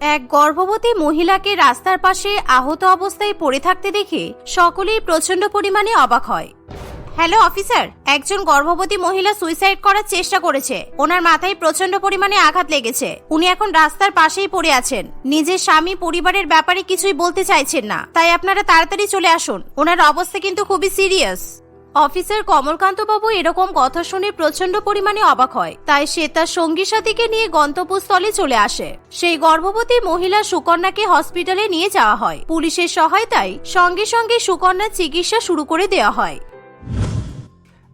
এক গর্ভবতী মহিলাকে রাস্তার পাশে আহত অবস্থায় পড়ে থাকতে দেখে সকলেই প্রচণ্ড পরিমাণে অবাক হয়। Hello, officer! একজন গর্ভবতী মহিলা সুইসাইড করার চেষ্টা করেছে। ওনার মাথায় প্রচণ্ড পরিমাণে আঘাত লেগেছে। উনি এখন রাস্তার পাশেই পড়ে আছেন। নিজের স্বামী পরিবারের ব্যাপারে কিছুই বলতে চাইছেন না। তাই আপনারা তাড়াতাড়ি চলে আসুন। ওনার অবস্থা কিন্তু খুবই সিরিয়াস। অফিসার কমলকান্ত বাবু এরকম কথা শুনে প্রচণ্ড পরিমাণে অবাক হয়। তাই সে তার সঙ্গী সাথীকে নিয়ে গন্তব্যস্থলে চলে আসে। সেই গর্ভবতী মহিলা সুকন্যাকে হসপিটালে নিয়ে যাওয়া হয়। পুলিশের সহায়তায় সঙ্গে সঙ্গে সুকন্যার চিকিৎসা শুরু করে দেওয়া হয়।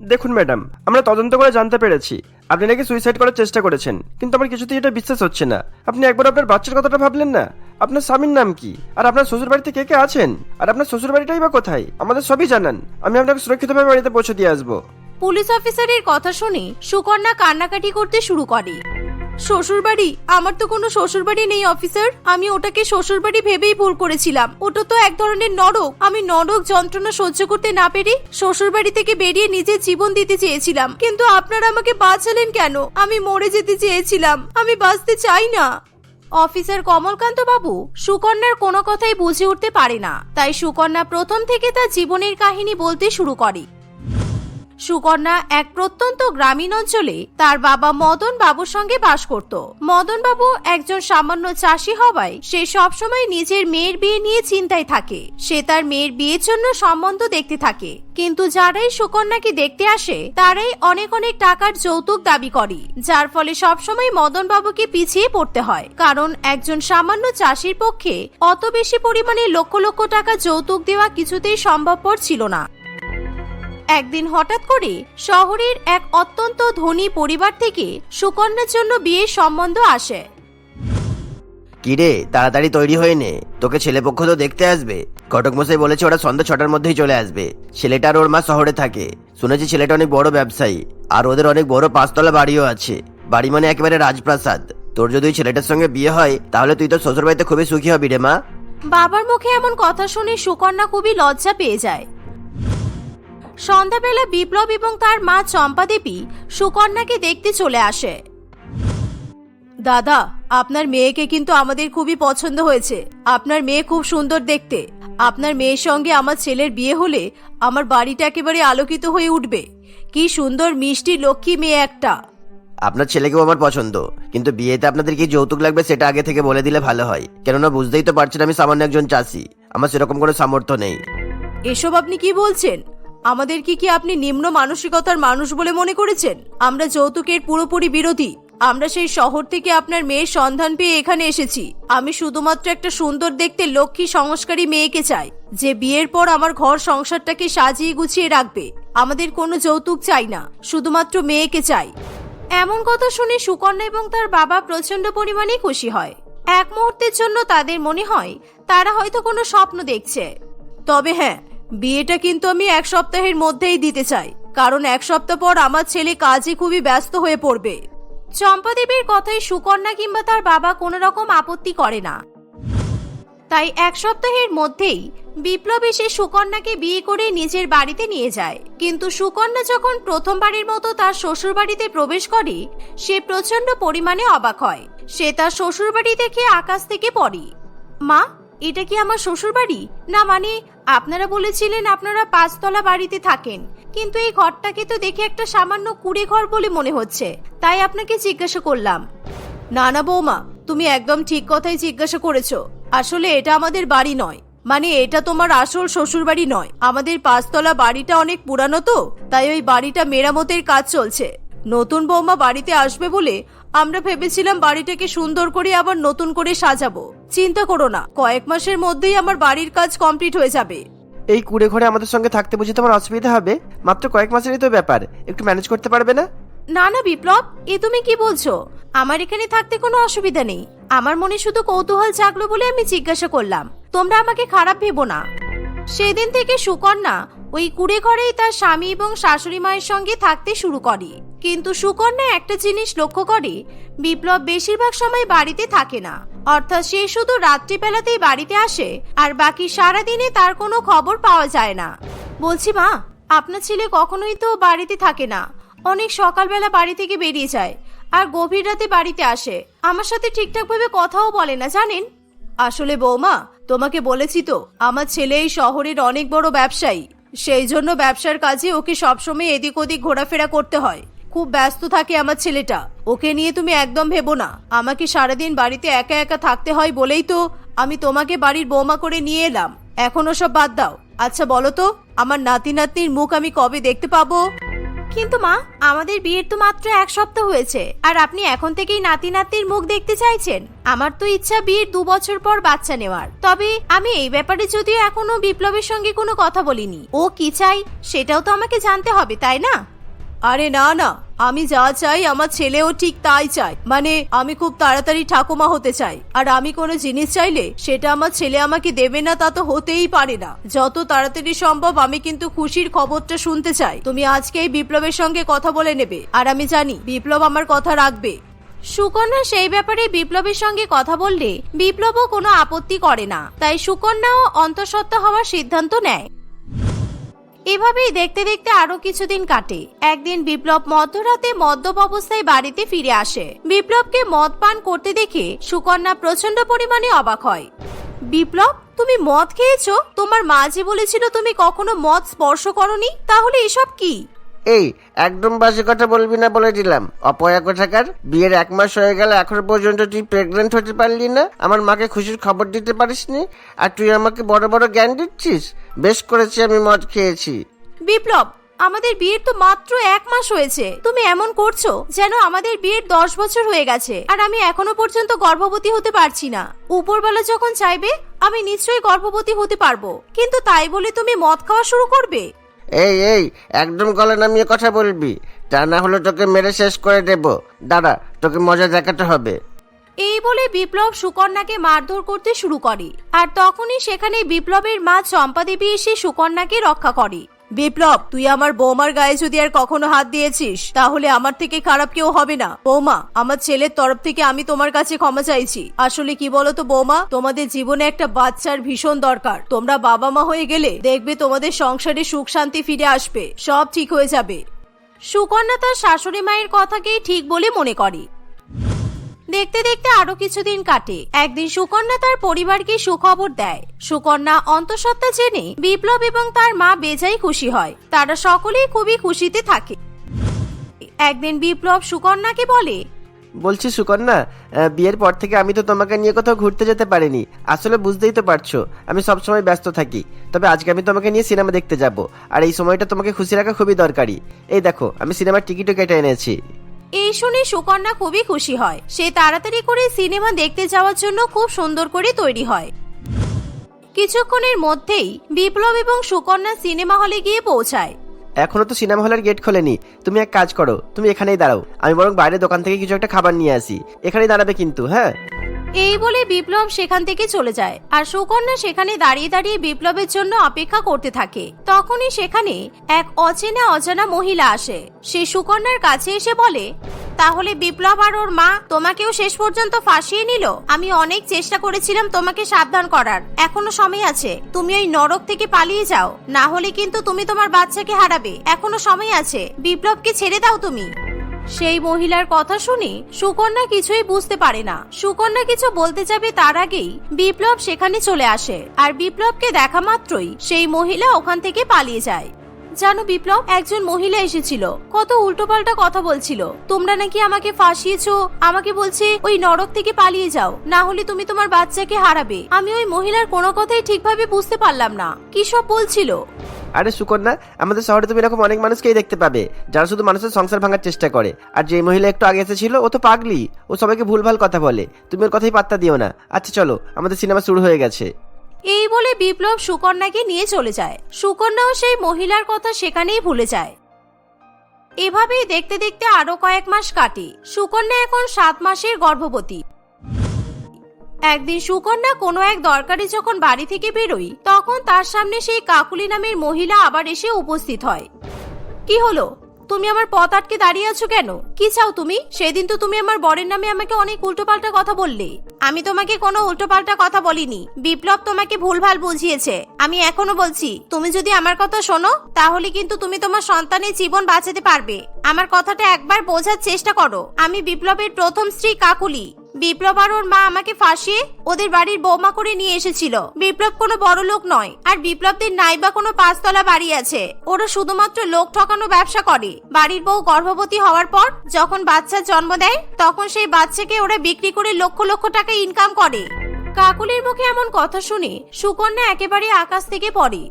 দেখুন ম্যাডাম, আমরা তদন্ত করে জানতে পেরেছি। আপনি নাকি সুইসাইড করার চেষ্টা করেছেন, কিন্তু আমার কিছুতেই এটা বিশ্বাস হচ্ছে না। আপনি একবার আপনার বাচ্চার কথাটা ভাবলেন না? আপনার স্বামীর নাম কি? আর আপনার শ্বশুর বাড়িতে কে কে আছেন? আর আপনার শ্বশুর বাড়িটাই বা কোথায়? আমাদের সবই জানান। আমি আপনাকে সুরক্ষিতভাবে বাড়িতে পৌঁছে দিয়ে আসব। পুলিশ অফিসারের কথা শুনে সুকন্যা কান্নাকাটি করতে শুরু করে। শ্বশুরবাড়ি? আমার তো কোনো শ্বশুরবাড়ি নেই, অফিসার। আমি ওটাকে শ্বশুরবাড়ি ভেবেই ভুল করেছিলাম। ওটা তো এক ধরনের নরক। আমি নরক যন্ত্রণা সহ্য করতে না পেরে শ্বশুরবাড়ি থেকে বেরিয়ে নিজের জীবন দিতে চেয়েছিলাম। কিন্তু আপনারা আমাকে বাঁচালেন কেন? আমি মরে যেতে চেয়েছিলাম। আমি বাঁচতে চাই না। অফিসার কমলকান্ত বাবু সুকন্যার কোনো কথাই বুঝে উঠতে পারে না। তাই সুকন্যা প্রথম থেকে তার জীবনের কাহিনী বলতে শুরু করে। সুকন্যা এক প্রত্যন্ত গ্রামীণ অঞ্চলে তার বাবা মদন বাবুর সঙ্গে বাস করত। মদন বাবু একজন সামান্য চাষি হওয়ায় সে সবসময় নিজের মেয়ের বিয়ে নিয়ে চিন্তায় থাকে। সে তার মেয়ের বিয়ের জন্য সম্বন্ধ দেখতে থাকে। কিন্তু যারাই সুকন্যাকে দেখতে আসে, তারাই অনেক অনেক টাকার যৌতুক দাবি করে, যার ফলে সবসময় মদন বাবুকে পিছিয়ে পড়তে হয়। কারণ একজন সামান্য চাষির পক্ষে অত বেশি পরিমাণে লক্ষ লক্ষ টাকা যৌতুক দেওয়া কিছুতেই সম্ভবপর ছিল না। একদিন হঠাৎ করে শহরের এক অত্যন্ত ধনী পরিবার থেকে সুকন্যার জন্য বিয়ের সম্বন্ধ আসে। কিরে তাড়াতাড়ি তৈরি হয়ে নে। তোকে ছেলেপক্ষ তো দেখতে আসবে। ঘটক মশাই বলেছে ওরা সন্ধ্যা ছটার মধ্যেই চলে আসবে। ছেলেটা আর ওর মা শহরে থাকে। শুনেছি ছেলেটা অনেক বড় ব্যবসায়ী। আর ওদের অনেক বড় পাঁচতলা বাড়িও আছে। বাড়ি মানে একেবারে রাজপ্রাসাদ। তোর যদি ওই ছেলেটার সঙ্গে বিয়ে হয় তাহলে তুই তো শ্বশুর বাড়িতে খুবই সুখী হবি রে মা। বাবার মুখে এমন কথা শুনে সুকন্যা খুবই লজ্জা পেয়ে যায়। সন্ধ্যাবেলা বিপ্লব এবং তার মা চম্পা দেবী সুকন্যাকে দেখতে চলে আসে। দাদা আপনার মেয়েকে কিন্তু আমাদের খুবই পছন্দ হয়েছে। আপনার মেয়ে খুব সুন্দর দেখতে। আপনার মেয়ের সঙ্গে আমার ছেলের বিয়ে হলে আমার বাড়িটা একেবারে আলোকিত হয়ে উঠবে। কি সুন্দর মিষ্টি লক্ষ্মী মেয়ে একটা। আপনার ছেলেকেও আমার পছন্দ। কিন্তু বিয়েতে আপনাদের কি যৌতুক লাগবে সেটা আগে থেকে বলে দিলে ভালো হয়। কেননা বুঝতেই তো পারছেন আমি সামান্য একজন চাষি। আমার সেরকম কোনো সামর্থ্য নেই। এসব আপনি কি বলছেন? আমাদের কি কি আপনি নিম্ন মানসিকতার মানুষ বলে মনে করেছেন? আমরা যৌতুকের পুরোপুরি বিরোধী। আমরা সেই শহর থেকে আপনার মেয়ের সন্ধান পেয়ে এখানে এসেছি। আমি শুধুমাত্র একটা সুন্দর দেখতে লক্ষ্মী সংস্কারী মেয়েকে চাই, যে বিয়ের পর আমার ঘর সংসারটাকে সাজিয়ে গুছিয়ে রাখবে। আমাদের কোনো যৌতুক চাই না, শুধুমাত্র মেয়েকে চাই। এমন কথা শুনে সুকন্যা এবং তার বাবা প্রচণ্ড পরিমাণে খুশি হয়। এক মুহূর্তের জন্য তাদের মনে হয়, তারা হয়তো কোনো স্বপ্ন দেখছে। তবে হ্যাঁ বিয়েটা কিন্তু আমি এক সপ্তাহের মধ্যেই দিতে চাই। কারণ এক সপ্তাহ পর আমার ছেলে কাজে খুবই ব্যস্ত হয়ে পড়বে। চম্পাদেবীর কথায় সুকন্যা কিংবা তার বাবা কোনো রকম আপত্তি করে না। তাই এক সপ্তাহের মধ্যেই বিপ্লব এসে সুকন্যাকে বিয়ে করে নিজের বাড়িতে নিয়ে যায়। কিন্তু সুকন্যা যখন প্রথমবারের মতো তার শ্বশুর বাড়িতে প্রবেশ করে, সে প্রচণ্ড পরিমাণে অবাক হয়। সে তার শ্বশুর বাড়ি দেখে আকাশ থেকে পড়ে। মা এটা কি আমার শ্বশুর বাড়ি না মানে আপনারা বলেছিলেন আপনারা পাঁচতলা বাড়িতে থাকেন। কিন্তু এই ঘরটাকে তো দেখে একটা সামান্য কুড়ে ঘর বলে মনে হচ্ছে। তাই আপনাকে জিজ্ঞাসা করলাম। না না বৌমা, তুমি একদম ঠিক কথাই জিজ্ঞাসা করেছ। আসলে এটা আমাদের বাড়ি নয়। মানে এটা তোমার আসল শ্বশুর বাড়ি নয়। আমাদের পাঁচতলা বাড়িটা অনেক পুরানো তো, তাই ওই বাড়িটা মেরামতের কাজ চলছে। নতুন বৌমা বাড়িতে আসবে বলে আমরা ভেবেছিলাম বাড়িটাকে সুন্দর করে আবার নতুন করে সাজাবো। চিন্তা করো না কয়েক মাসের মধ্যেই আমার বাড়ির কাজ কমপ্লিট হয়ে যাবে। এই কুড়ে ঘরে আমাদের সঙ্গে থাকতে বুঝে তোমার অসুবিধা হবে? মাত্র কয়েক মাসেরই তো ব্যাপার একটু ম্যানেজ করতে পারবে না? না না বিপ্লব এ তুমি কি বলছো? আমার এখানে থাকতে কোনো অসুবিধা নেই। আমার মনে শুধু কৌতূহল জাগলো বলে আমি জিজ্ঞাসা করলাম। তোমরা আমাকে খারাপ ভেবো না। সেদিন থেকে সুকন্যা ওই কুড়ে ঘরেই তার স্বামী এবং শাশুড়ি মায়ের সঙ্গে থাকতে শুরু করে। কিন্তু সুকন্যা একটা জিনিস লক্ষ্য করে, বিপ্লব বেশিরভাগ সময় বাড়িতে থাকে না। অর্থাৎ সে শুধু রাত্রিবেলাতেই বাড়িতে আসে, আর বাকি সারা দিনে তার কোনো খবর পাওয়া যায় না। বলছি, মা, আপনার ছেলে কখনোই তো বাড়িতে থাকে না। অনেক সকালবেলা বাড়ি থেকে বেরিয়ে যায়, আর গভীর রাতে বাড়িতে আসে। আমার সাথে ঠিকঠাক ভাবে কথাও বলে না, জানেন? আসলে বৌমা, তোমাকে বলেছি তো, আমার ছেলে এই শহরের অনেক বড় ব্যবসায়ী। সেই জন্য ব্যবসার কাজে ওকে সবসময় এদিক ওদিক ঘোরাফেরা করতে হয়। খুব ব্যস্ত থাকে আমার ছেলেটা। ওকে নিয়ে তুমি একদম ভেবো না। আমাকে সারাদিন বাড়িতে একা একা থাকতে হয় বলেই তো আমি তোমাকে বাড়ির বৌমা করে নিয়ে এলাম। এখনও সব বাদ দাও। আচ্ছা বলো তো, আমার নাতি নাতনির মুখ আমি কবে দেখতে পাবো? কিন্তু মা, আমাদের বিয়ের তো মাত্র এক সপ্তাহ হয়েছে, আর আপনি এখন থেকেই নাতি নাতির মুখ দেখতে চাইছেন। আমার তো ইচ্ছা বিয়ের দু বছর পর বাচ্চা নেওয়ার। তবে আমি এই ব্যাপারে যদিও এখনও বিপ্লবের সঙ্গে কোনো কথা বলিনি। ও কি চাই, সেটাও তো আমাকে জানতে হবে, তাই না? আরে না না। আমি যা চাই আমার ছেলেও ঠিক তাই চাই মানে আমি খুব তাড়াতাড়ি ঠাকুমা হতে চাই। আর আমি কোনো জিনিস চাইলে সেটা আমার ছেলে আমাকে দেবে না, তা তো হতেই পারে না। যত তাড়াতাড়ি সম্ভব আমি কিন্তু খুশির খবরটা শুনতে চাই। তুমি আজকে এই বিপ্লবের সঙ্গে কথা বলে নেবে। আর আমি জানি, বিপ্লব আমার কথা রাখবে। সুকন্যা সেই ব্যাপারে বিপ্লবের সঙ্গে কথা বললে বিপ্লবও কোনো আপত্তি করে না। তাই সুকন্যাও অন্তঃসত্ত্বা হওয়ার সিদ্ধান্ত নেয়। এভাবেই দেখতে দেখতে আরও কিছুদিন কাটে। একদিন বিপ্লব মধ্যরাতে মদ্যপ অবস্থায় বাড়িতে ফিরে আসে। বিপ্লবকে মদ পান করতে দেখে সুকন্যা প্রচণ্ড পরিমাণে অবাক হয়। বিপ্লব, তুমি মদ খেয়েছো? তোমার মা যে বলেছিল তুমি কখনো মদ স্পর্শ করনি। তাহলে এসব কি? এই, একদম বাজে কথা বলবি না বলে দিলাম। অপয়া কোথাকার? বিয়ের এক মাস হয়ে গেল, এখনও পর্যন্ত তুই প্রেগনেন্ট হতে পারলি না। আমার মাকে খুশির খবর দিতে পারিসনি? আর তুই আমাকে বড় বড় জ্ঞান দিচ্ছিস? বেশ করেছি আমি মদ খেয়েছি। বিপ্লব, আমাদের বিয়ের তো মাত্র এক মাস হয়েছে। তুমি এমন করছ যেন আমাদের বিয়ের দশ বছর হয়ে গেছে। আর আমি এখনও পর্যন্ত গর্ভবতী হতে পারছি না। উপরবেলা যখন চাইবে, আমি নিশ্চয়ই গর্ভবতী হতে পারব। কিন্তু তাই বলে তুমি মদ খাওয়া শুরু করবে? এই এই, একদম গলা নামিয়ে কথা বলবি। তা না হলে তোকে মেরে শেষ করে দেব। দাদা তোকে মজা দেখাতে হবে। এই বলে বিপ্লব সুকন্যাকে মারধর করতে শুরু করে। আর তখনই সেখানে বিপ্লবের মা চম্পা দেবী এসে সুকন্যাকে রক্ষা করে। বিপ্লব, তুই আমার বৌমার গায়ে যদি আর কখনো হাত দিয়েছিস, তাহলে আমার থেকে খারাপ কেউ হবে না। বৌমা, আমার ছেলের তরফ থেকে আমি তোমার কাছে ক্ষমা চাইছি। আসলে কি বলতো বৌমা, তোমাদের জীবনে একটা বাচ্চার ভীষণ দরকার। তোমরা বাবা মা হয়ে গেলে দেখবে তোমাদের সংসারে সুখ শান্তি ফিরে আসবে। সব ঠিক হয়ে যাবে। সুকন্যা তার শাশুড়ি মায়ের কথাকেই ঠিক বলে মনে করে। দেখতে দেখতে আরও কিছুদিন কাটে। একদিন সুকন্যা তার পরিবারকে সুখবর দেয়। সুকন্যা অন্তঃসত্ত্বা জেনে বিপ্লব এবং তার মা বেজাই খুশি হয়। তারা সকলেই খুবই খুশিতে থাকে। একদিন বিপ্লব সুকন্যাকে বলে, বলছি সুকন্যা বিয়ের পর থেকে আমি তো তোমাকে নিয়ে কোথাও ঘুরতে যেতে পারিনি। আসলে বুঝতেই তো পারছ, আমি সবসময় ব্যস্ত থাকি। তবে আজকে আমি তোমাকে নিয়ে সিনেমা দেখতে যাব। আর এই সময়টা তোমাকে খুশি রাখা খুবই দরকারি। এই দেখো, আমি সিনেমার টিকিটও কেটে এনেছি। এই শুনে সুকন্যা খুবই খুশি হয়। সে তাড়াতাড়ি করে সিনেমা দেখতে যাওয়ার জন্য খুব সুন্দর করে তৈরি হয়। কিছুক্ষণের মধ্যেই বিপ্লব এবং সুকন্যা সিনেমা হলে গিয়ে পৌঁছায়। এখনও তো সিনেমা হলের গেট খোলেনি। তুমি এক কাজ করো, তুমি এখানেই দাঁড়াও। আমি বরং বাইরে দোকান থেকে কিছু একটা খাবার নিয়ে আসি। এখানেই দাঁড়াবে কিন্তু হ্যাঁ? এই বলে বিপ্লব সেখান থেকে চলে যায়, আর সুকন্যা সেখানে দাঁড়িয়ে দাঁড়িয়ে বিপ্লবের জন্য অপেক্ষা করতে থাকে। তখনই সেখানে এক অচেনা অজানা মহিলা আসে। সে সুকন্যার কাছে এসে বলে, তাহলে বিপ্লব আর ওর মা তোমাকেও শেষ পর্যন্ত ফাঁসিয়ে নিল? আমি অনেক চেষ্টা করেছিলাম তোমাকে সাবধান করার। এখনও সময় আছে। তুমি ওই নরক থেকে পালিয়ে যাও। না হলে কিন্তু তুমি তোমার বাচ্চাকে হারাবে। এখনও সময় আছে। বিপ্লবকে ছেড়ে দাও তুমি। সেই মহিলার কথা শুনে সুকন্যা কিছুই বুঝতে পারে না। সুকন্যা কিছু বলতে যাবে তার আগেই বিপ্লব সেখানে চলে আসে। আর বিপ্লবকে দেখা মাত্রই সেই মহিলা ওখান থেকে পালিয়ে যায়। জানো বিপ্লব, একজন মহিলা এসেছিল। কত উল্টোপাল্টা কথা বলছিল। তোমরা নাকি আমাকে ফাঁসিয়েছ? আমাকে বলছে ওই নরক থেকে পালিয়ে যাও। না হলে তুমি তোমার বাচ্চাকে হারাবে। আমি ওই মহিলার কোনো কথাই ঠিকভাবে বুঝতে পারলাম না। কি সব বলছিল? আরে সুকন্যা আমাদের শহরে তুমি এরকম অনেক মানুষকেই দেখতে পাবে, যারা শুধু মানুষের সংসার ভাঙার চেষ্টা করে। আর যে মহিলা একটু আগে এসেছিল, ও তো পাগলি, ও সবাইকে ভুলভাল কথা বলে। তুমি ওর কথাই পাত্তা দিও না। আচ্ছা চলো, আমাদের সিনেমা শুরু হয়ে গেছে। এই বলে বিপ্লব সুকন্যাকে নিয়ে চলে যায়। সুকন্যাও সেই মহিলার কথা সেখানেই ভুলে যায়। এভাবেই দেখতে দেখতে আরও কয়েক মাস কাটে। সুকন্যা এখন সাত মাসের গর্ভবতী। একদিন সুকন্যা কোনো এক দরকারে যখন বাড়ি থেকে বেরোই, তখন তার সামনে সেই কাকুলি নামের মহিলা আবার এসে উপস্থিত হয়। কি হলো? তুমি আমার পথ আটকে দাঁড়িয়ে আছো কেন? কি চাও তুমি? সেদিন তো তুমি আমার বরের নামে আমাকে অনেক উল্টোপাল্টা কথা বললে। আমি তোমাকে কোনো উল্টোপাল্টা কথা বলিনি। বিপ্লব তোমাকে ভুলভাল বুঝিয়েছে। আমি এখনও বলছি, তুমি যদি আমার কথা শোনো, তাহলে কিন্তু তুমি তোমার সন্তানের জীবন বাঁচাতে পারবে। আমার কথাটা একবার বোঝার চেষ্টা করো। আমি বিপ্লবের প্রথম স্ত্রী কাকুলি। বিপ্লব আর ওর মা আমাকে ফাঁসিয়ে ওদের বাড়ির বৌমা করে নিয়ে এসেছিল। বিপ্লব কোনো বড় লোক নয়। আর বিপ্লবদের নাই বা কোনো পাঁচতলা বাড়ি আছে। ওরা শুধুমাত্র লোক ঠকানো ব্যবসা করে। বাড়ির বউ গর্ভবতী হওয়ার পর যখন বাচ্চার জন্ম দেয়, তখন সেই বাচ্চাকে ওরা বিক্রি করে লক্ষ লক্ষ টাকা ইনকাম করে। কাকুলির মুখে এমন কথা শুনে সুকন্যা একেবারে আকাশ থেকে পড়ে।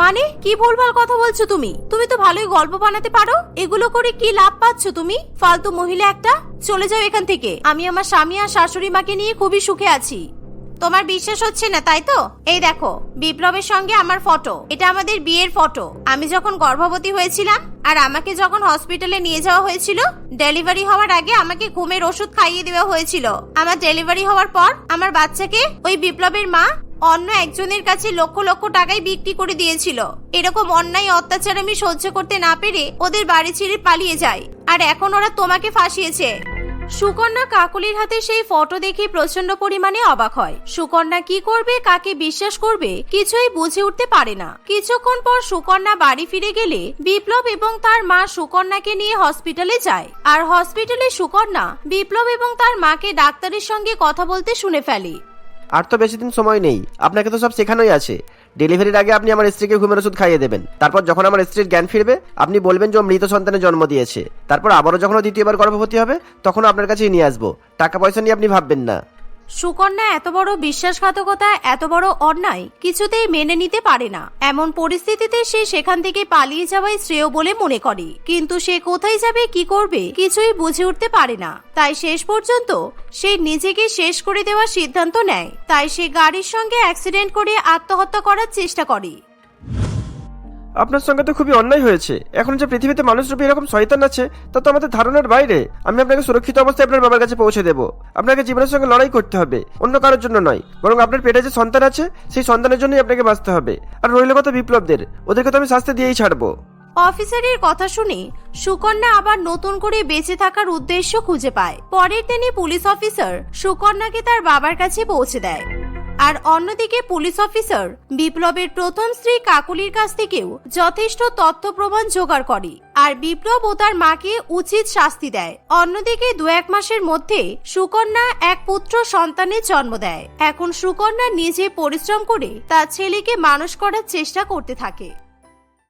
মানে কি ভুলভাল কথা বলছো তুমি? তুমি তো ভালোই গল্প বানাতে পারো। এগুলো করে কি লাভ পাচ্ছ তুমি? ফালতু মহিলা একটা। চলে যাও এখান থেকে। আমি আমার স্বামী আর শাশুড়ি মাকে নিয়ে খুবই সুখে আছি। তোমার বিশ্বাস হচ্ছে না, তাই তো? এই দেখো, বিপ্লবের সঙ্গে আমার ফটো। এটা আমাদের বিয়ের ফটো। আমি যখন গর্ভবতী হয়েছিলাম আর আমাকে যখন হসপিটালে নিয়ে যাওয়া হয়েছিল, ডেলিভারি হওয়ার আগে আমাকে ঘুমের ওষুধ খাইয়ে দেওয়া হয়েছিল। আমার ডেলিভারি হওয়ার পর আমার বাচ্চাকে ওই বিপ্লবের মা অন্য একজনের কাছে লক্ষ লক্ষ টাকায় বিক্রি করে দিয়েছিল। এরকম অন্যায় অত্যাচার আমি সহ্য করতে না পেরে ওদের বাড়ি ছেড়ে পালিয়ে যায় আর এখন ওরা তোমাকে ফাঁসিয়েছে। সুকন্যা কাকলির হাতে সেই ফটো দেখে প্রচণ্ড পরিমাণে অবাক হয়। সুকন্যা কি করবে, কাকে বিশ্বাস করবে, কিছুই বুঝে উঠতে পারে না। কিছুক্ষণ পর সুকন্যা বাড়ি ফিরে গেলে বিপ্লব এবং তার মা সুকন্যাকে নিয়ে হসপিটালে যায়। আর হসপিটালে সুকন্যা বিপ্লব এবং তার মাকে ডাক্তারের সঙ্গে কথা বলতে শুনে ফেলে। আর তো বেশি দিন সময় নেই। আপনাকে তো সব শেখানোই আছে। ডেলিভারির আগে আপনি আমার স্ত্রীকে ঘুমের ওষুধ খাইয়ে দেবেন। তারপর যখন আমার স্ত্রীর জ্ঞান ফিরবে, আপনি বলবেন যে মৃত সন্তানের জন্ম দিয়েছে। তারপর আবারও যখন দ্বিতীয়বার গর্ভবতী হবে, তখন আপনার কাছেই নিয়ে আসব। টাকা পয়সা নিয়ে আপনি ভাববেন না। সুকন্যা এত বড় বিশ্বাসঘাতকতা, এত বড় অন্যায় কিছুতেই মেনে নিতে পারে না। এমন পরিস্থিতিতে সে সেখান থেকে পালিয়ে যাওয়াই শ্রেয় বলে মনে করে। কিন্তু সে কোথায় যাবে, কি করবে, কিছুই বুঝে উঠতে পারে না। তাই শেষ পর্যন্ত সে নিজেকে শেষ করে দেওয়ার সিদ্ধান্ত নেয়। তাই সে গাড়ির সঙ্গে অ্যাক্সিডেন্ট করে আত্মহত্যা করার চেষ্টা করে। আপনার সঙ্গে তো খুবই অন্যায় হয়েছে। এখন যে পৃথিবীতে মানুষরূপী এরকম শয়তান আছে, তা তো আমাদের ধারণার বাইরে। আমি আপনাকে সুরক্ষিত অবস্থায় আপনার বাবার কাছে পৌঁছে দেবো। আপনাকে জীবনের সঙ্গে লড়াই করতে হবে, অন্য কারোর জন্য নয়। বরং আপনার পেটে যে সন্তান আছে, সেই সন্তানের জন্যই আপনাকে বাঁচতে হবে। আর রইল কথা বিপ্লবদের, ওদেরকে তো আমি শাস্তি দিয়েই ছাড়বো। অফিসারের কথা শুনে সুকন্যা আবার নতুন করে বেঁচে থাকার উদ্দেশ্য খুঁজে পায়। পরের দিনই পুলিশ অফিসার সুকন্যাকে তার বাবার কাছে পৌঁছে দেয়। আর অন্যদিকে পুলিশ অফিসার বিপ্লবের প্রথম স্ত্রী কাকুলির কাছ থেকেও যথেষ্ট তথ্য প্রমাণ জোগাড় করে। আর বিপ্লব ও তার মাকে উচিত শাস্তি দেয়। অন্যদিকে দু এক মাসের মধ্যে সুকন্যা এক পুত্র সন্তানের জন্ম দেয়। এখন সুকন্যা নিজে পরিশ্রম করে তার ছেলেকে মানুষ করার চেষ্টা করতে থাকে।